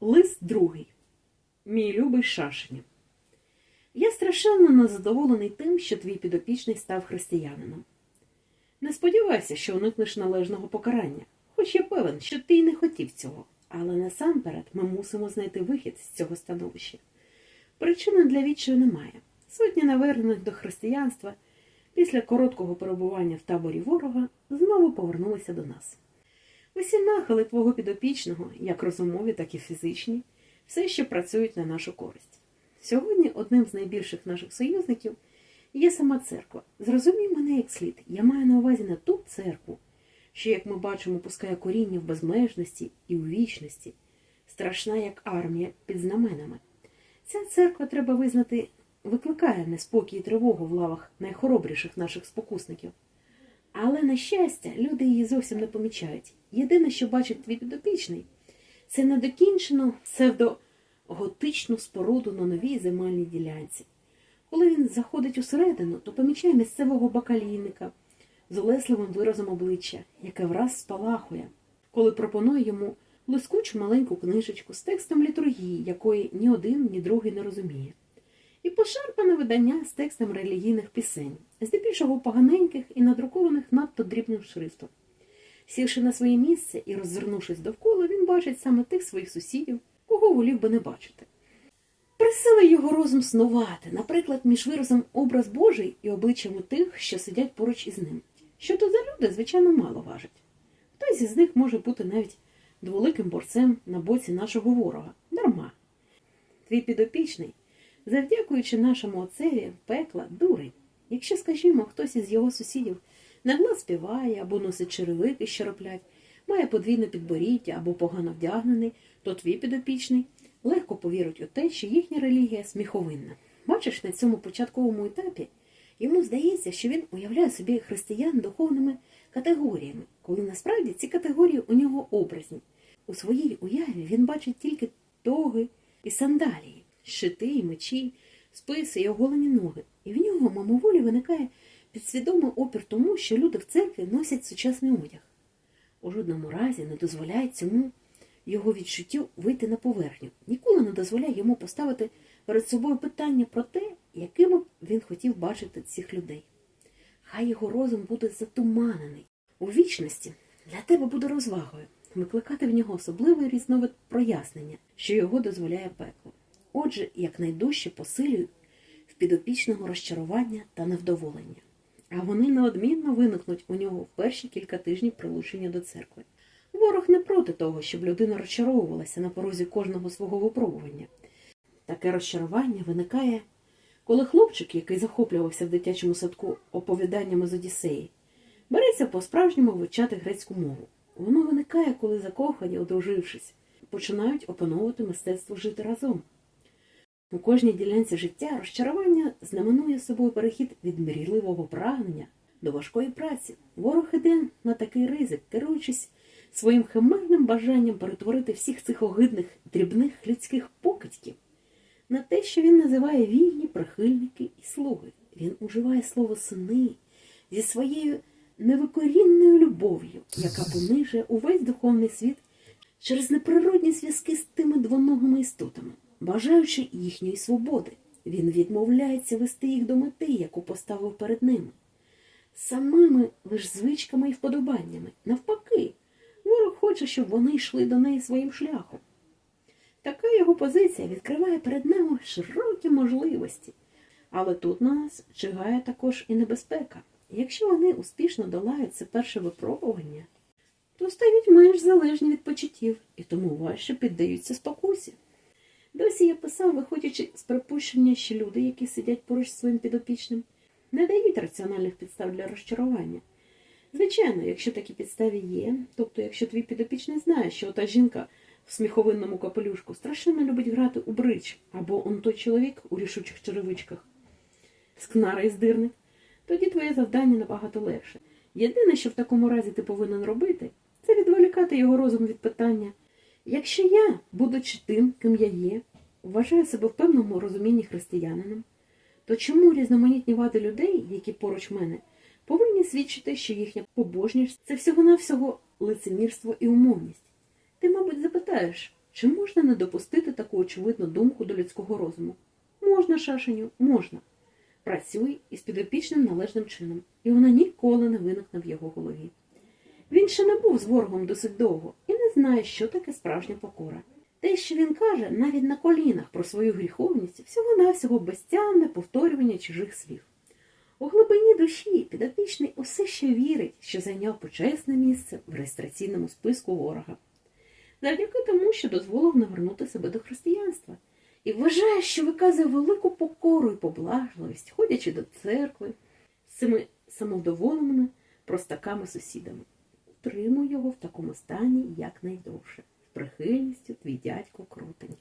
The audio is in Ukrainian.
Лист другий. Мій любий Шашині. Я страшенно незадоволений тим, що твій підопічний став християнином. Не сподівайся, що уникнеш належного покарання, хоч я певен, що ти й не хотів цього. Але насамперед ми мусимо знайти вихід з цього становища. Причини для відчаю немає. Сотні навернених до християнства після короткого перебування в таборі ворога знову повернулися до нас. Усі нахили твого підопічного, як розумові, так і фізичні, все ще працюють на нашу користь. Сьогодні одним з найбільших наших союзників є сама церква. Зрозумій мене як слід. Я маю на увазі не ту церкву, що, як ми бачимо, пускає коріння в безмежності і у вічності, страшна як армія під знаменами. Ця церква, треба визнати, викликає неспокій і тривогу в лавах найхоробріших наших спокусників. Але, на щастя, люди її зовсім не помічають. Єдине, що бачить твій підопічний, це недокінчену псевдоготичну споруду на новій земельній ділянці. Коли він заходить усередину, то помічає місцевого бакалійника з улесливим виразом обличчя, яке враз спалахує, коли пропонує йому блискучу маленьку книжечку з текстом літургії, якої ні один, ні другий не розуміє, і пошарпане видання з текстом релігійних пісень, здебільшого поганеньких і надрукованих надто дрібним шрифтом. Сівши на своє місце і роззирнувшись довкола, він бачить саме тих своїх сусідів, кого волів би не бачити. Присили його розум снувати, наприклад, між виразом образ Божий і обличчями тих, що сидять поруч із ним. Що то за люди, звичайно, мало важить. Хтось із них може бути навіть дволиким борцем на боці нашого ворога. Дарма. Твій підопічний, завдякуючи нашому отцеві, пекла дурень. Якщо, скажімо, хтось із його сусідів нагла співає або носить черевики, що роплять, має подвійне підборіддя або погано вдягнений, то твій підопічний легко повірить у те, що їхня релігія сміховинна. Бачиш, на цьому початковому етапі йому здається, що він уявляє собі християн духовними категоріями, коли насправді ці категорії у нього образні. У своїй уяві він бачить тільки тоги і сандалії, щити і мечі, списи і оголені ноги, і в нього мимоволі виникає підсвідомий опір тому, що люди в церкві носять сучасний одяг. У жодному разі не дозволяє цьому його відчуттю вийти на поверхню, ніколи не дозволяє йому поставити перед собою питання про те, якими б він хотів бачити цих людей. Хай його розум буде затуманений. У вічності для тебе буде розвагою викликати в нього особливий різновид прояснення, що його дозволяє пекло. Отже, якнайдужче посилюй в підопічного розчарування та невдоволення. А вони неодмінно виникнуть у нього в перші кілька тижнів прилучення до церкви. Ворог не проти того, щоб людина розчаровувалася на порозі кожного свого випробування. Таке розчарування виникає, коли хлопчик, який захоплювався в дитячому садку оповіданнями з Одіссеї, береться по-справжньому вивчати грецьку мову. Воно виникає, коли закохані, одружившись, починають опановувати мистецтво жити разом. У кожній ділянці життя розчарування знаменує собою перехід від мрійливого прагнення до важкої праці. Ворог іде на такий ризик, керуючись своїм химерним бажанням перетворити всіх цих огидних дрібних людських покидьків на те, що він називає вільні прихильники і слуги. Він уживає слово сини зі своєю невикорінною любов'ю, яка понижує увесь духовний світ через неприродні зв'язки з тими двоногими істотами, бажаючи їхньої свободи. Він відмовляється вести їх до мети, яку поставив перед ними, самими лиш звичками і вподобаннями. Навпаки, ворог хоче, щоб вони йшли до неї своїм шляхом. Така його позиція відкриває перед нами широкі можливості. Але тут на нас чигає також і небезпека. Якщо вони успішно долають це перше випробування, то стають менш залежні від почуттів і тому важче піддаються спокусі. Досі я писав, виходячи з припущення, що люди, які сидять поруч з своїм підопічним, не дають раціональних підстав для розчарування. Звичайно, якщо такі підстави є, тобто якщо твій підопічний знає, що та жінка в сміховинному капелюшку страшенно любить грати у бридж, або он той чоловік у рішучих черевичках, скнара і здирник, тоді твоє завдання набагато легше. Єдине, що в такому разі ти повинен робити, це відволікати його розум від питання. Якщо я, будучи тим, ким я є, вважаю себе в певному розумінні християнином, то чому різноманітні вади людей, які поруч мене, повинні свідчити, що їхня побожність це всього-навсього лицемірство і умовність? Ти, мабуть, запитаєш, Чи можна не допустити таку очевидну думку до людського розуму? Можна, шашеню, можна. Працюй із підопічним належним чином, і вона ніколи не виникне в його голові. Він ще не був з ворогом досить довго знає, що таке справжня покора. Те, що він каже, навіть на колінах про свою гріховність, всього-навсього безтямне повторювання чужих слів. У глибині душі підопічний усе ще вірить, що зайняв почесне місце в реєстраційному списку ворога. Завдяки тому, що дозволив навернути себе до християнства, і вважає, що виказує велику покору і поблажливість, ходячи до церкви з цими самовдоволеними простаками-сусідами. Утримуй його в такому стані якнайдовше, з прихильністю твій дядько крутень.